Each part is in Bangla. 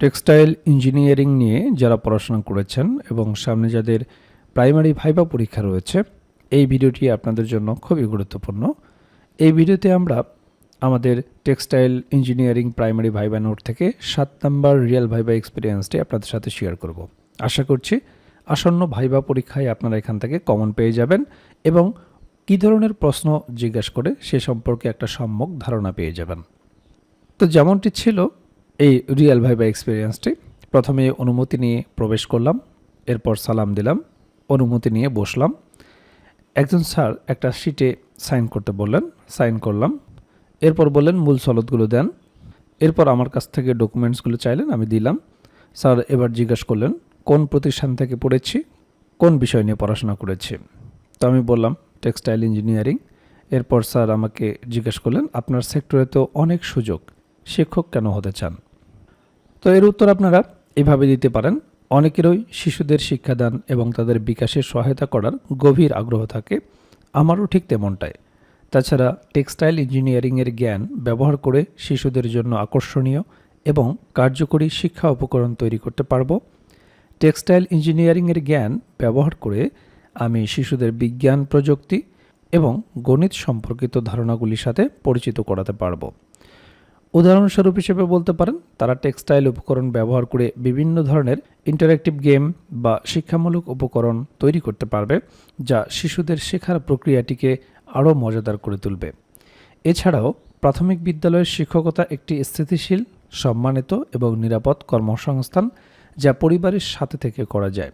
টেক্সটাইল ইঞ্জিনিয়ারিং নিয়ে যারা পড়াশোনা করেছেন এবং সামনে যাদের প্রাইমারি ভাইবা পরীক্ষা রয়েছে, এই ভিডিওটি আপনাদের জন্য খুবই গুরুত্বপূর্ণ। এই ভিডিওতে আমরা আমাদের textile engineering primary viva note থেকে সাত নম্বর রিয়েল ভাইবা এক্সপিরিয়েন্সটি আপনাদের সাথে শেয়ার করব। আশা করছি আসন্ন ভাইবা পরীক্ষায় আপনারা এখান থেকে কমন পেয়ে যাবেন এবং কী ধরনের প্রশ্ন জিজ্ঞাসা করে সে সম্পর্কে একটা সম্যক ধারণা পেয়ে যাবেন। তো যেমনটি ছিল এই রিয়েল ভাইবা এক্সপিরিয়েন্সটি প্রথমে অনুমতি নিয়ে প্রবেশ করলাম, এরপর সালাম দিলাম, অনুমতি নিয়ে বসলাম। একজন স্যার একটা শিটে সাইন করতে বললেন সাইন করলাম। এরপর বললেন, মূল সলদগুলো দেন। এরপর আমার কাছ থেকে ডকুমেন্টসগুলো চাইলেন, আমি দিলাম। স্যার এবার জিজ্ঞেস করলেন, কোন প্রতিষ্ঠান থেকে পড়েছি? কোন বিষয় নিয়ে পড়াশোনা করেছি? তো আমি বললাম, টেক্সটাইল ইঞ্জিনিয়ারিং। এরপর স্যার আমাকে জিজ্ঞেস করলেন, আপনার সেক্টরে তো অনেক সুযোগ, শিক্ষক কেন হতে চান? তো এর উত্তর আপনারা এভাবে দিতে পারেন। অনেকেরই শিশুদের শিক্ষাদান এবং তাদের বিকাশে সহায়তা করার গভীর আগ্রহ থাকে। আমারও ঠিক তেমনটাই। তাছাড়া টেক্সটাইল ইঞ্জিনিয়ারিংয়ের জ্ঞান ব্যবহার করে শিশুদের জন্য আকর্ষণীয় এবং কার্যকরী শিক্ষা উপকরণ তৈরি করতে পারব। টেক্সটাইল ইঞ্জিনিয়ারিংয়ের জ্ঞান ব্যবহার করে আমি শিশুদের বিজ্ঞান, প্রযুক্তি এবং গণিত সম্পর্কিত ধারণাগুলির সাথে পরিচিত করাতে পারব। উদাহরণস্বরূপ হিসেবে বলতে পারেন, তারা টেক্সটাইল উপকরণ ব্যবহার করে বিভিন্ন ধরনের ইন্টারেক্টিভ গেম বা শিক্ষামূলক উপকরণ তৈরি করতে পারবে, যা শিশুদের শেখার প্রক্রিয়াটিকে আরও মজাদার করে তুলবে। এছাড়াও, প্রাথমিক বিদ্যালয়ের শিক্ষকতা একটি স্থিতিশীল, সম্মানিত এবং নিরাপদ কর্মসংস্থান যা পরিবারের সাথে থেকে করা যায়।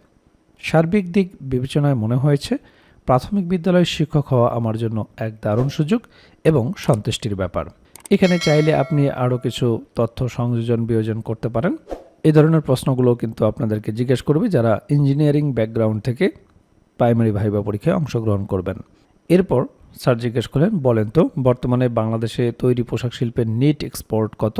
সার্বিক দিক বিবেচনায় মনে হয়েছে, প্রাথমিক বিদ্যালয়ের শিক্ষক হওয়া আমার জন্য এক দারুণ সুযোগ এবং সন্তুষ্টির ব্যাপার। এখানে চাইলে আপনি আরও কিছু তথ্য, সংযোজন, বিয়োজন করতে পারেন। এই ধরনের প্রশ্নগুলো কিন্তু আপনাদেরকে জিজ্ঞেস করবে যারা ইঞ্জিনিয়ারিং ব্যাকগ্রাউন্ড থেকে প্রাইমারি ভাইবা পরীক্ষায় অংশগ্রহণ করবেন। এরপর স্যার জিজ্ঞেস করলেন, বলেন তো, বর্তমানে বাংলাদেশে তৈরি পোশাক শিল্পের নিট এক্সপোর্ট কত?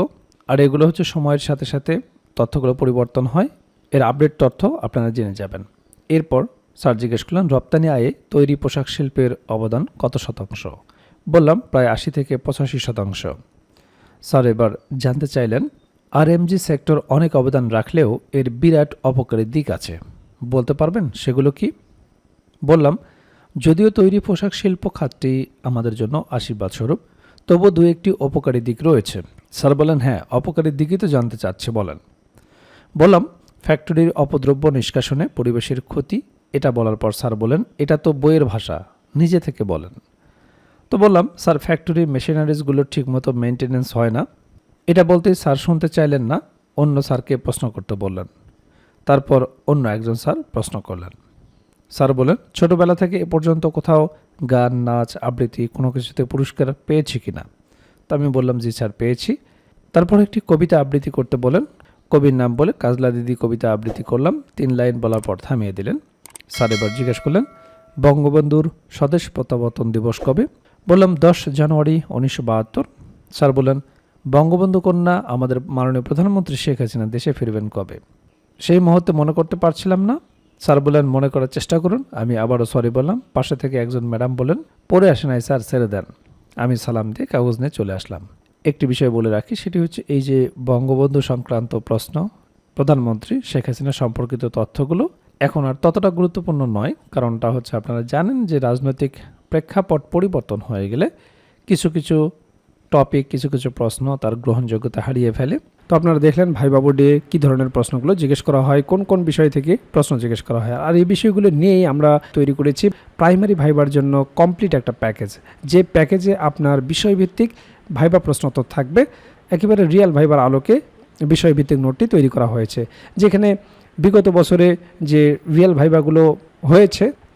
আর এগুলো হচ্ছে সময়ের সাথে সাথে তথ্যগুলো পরিবর্তন হয়। এর আপডেট তথ্য আপনারা জেনে যাবেন। এরপর স্যার জিজ্ঞেস করলেন, রপ্তানি আয়ে তৈরি পোশাক শিল্পের অবদান কত শতাংশ? বললাম, প্রায় আশি থেকে পঁচাশি শতাংশ। স্যার, এবার জানতে চাইলেন আরএমজি সেক্টর অনেক অবদান রাখলেও এর বিরাট অপকারী দিক আছে। বলতে পারবেন সেগুলো কি? বললাম, যদিও তৈরি পোশাক শিল্প খাতটি আমাদের জন্য আশীর্বাদ স্বরূপ তবু দু একটি অপকারী দিক রয়েছে। স্যার বলেন হ্যাঁ অপকারী দিকই তো জানতে চাচ্ছে, বলেন। বললাম, ফ্যাক্টরির অপদ্রব্য নিষ্কাশনে পরিবেশের ক্ষতি, এটা বলার পর স্যার বলেন, এটা তো বইয়ের ভাষা, নিজে থেকে বলেন। তো বললাম, স্যার ফ্যাক্টরি মেশিনারিজগুলো ঠিকমতো মেনটেনেন্স হয় না। এটা বলতেই স্যার শুনতে চাইলেন না, অন্য স্যারকে প্রশ্ন করতে বললেন। তারপর অন্য একজন স্যার প্রশ্ন করলেন। স্যার বলেন ছোটোবেলা থেকে এ পর্যন্ত কোথাও গান, নাচ, আবৃত্তি কোনো কিছুতে পুরস্কার পেয়েছি কি না? তো আমি বললাম, জি স্যার, পেয়েছি। তারপর একটি কবিতা আবৃত্তি করতে বলেন কবির নাম বলে কাজলা দিদি কবিতা আবৃত্তি করলাম। তিন লাইন বলার পর থামিয়ে দিলেন। স্যার এবার জিজ্ঞেস করলেন, বঙ্গবন্ধুর স্বদেশ প্রত্যাবর্তন দিবস কবে? বললাম, দশ জানুয়ারি উনিশশো বাহাত্তর। স্যার বললেন, বঙ্গবন্ধু কন্যা আমাদের মাননীয় প্রধানমন্ত্রী শেখ হাসিনা দেশে ফিরবেন কবে? সেই মুহূর্তে মনে করতে পারছিলাম না। স্যার বললেন, মনে করার চেষ্টা করুন। আমি আবারও সরি বললাম। পাশে থেকে একজন ম্যাডাম বলেন পড়ে আসে নাই স্যার, ছেড়ে দেন। আমি সালাম দিয়ে কাগজ নিয়ে চলে আসলাম। একটি বিষয় বলে রাখি, সেটি হচ্ছে এই যে বঙ্গবন্ধু সংক্রান্ত প্রশ্ন, প্রধানমন্ত্রী শেখ হাসিনা সম্পর্কিত তথ্যগুলো এখন আর ততটা গুরুত্বপূর্ণ নয়। কারণটা হচ্ছে আপনারা জানেন যে রাজনৈতিক প্রেক্ষাপট পরিবর্তন হয়ে গেলে কিছু কিছু টপিক কিছু কিছু প্রশ্ন তার গ্রহণযোগ্যতা হারিয়ে ফেলে। তো আপনারা দেখলেন ভাই বাবুডে কী ধরনের প্রশ্নগুলো জিজ্ঞেস করা হয়, কোন কোন বিষয় থেকে প্রশ্ন জিজ্ঞেস করা হয়। আর এই বিষয়গুলো নিয়েই আমরা তৈরি করেছি প্রাইমারি ভাইবার জন্য কমপ্লিট একটা প্যাকেজ যে প্যাকেজে আপনার বিষয়ভিত্তিক ভাইবা প্রশ্ন তো থাকবে, একেবারে রিয়েল ভাইবার আলোকে বিষয়ভিত্তিক নোটটি তৈরি করা হয়েছে। যেখানে বিগত বছরে যে রিয়েল ভাইবাগুলো হয়েছে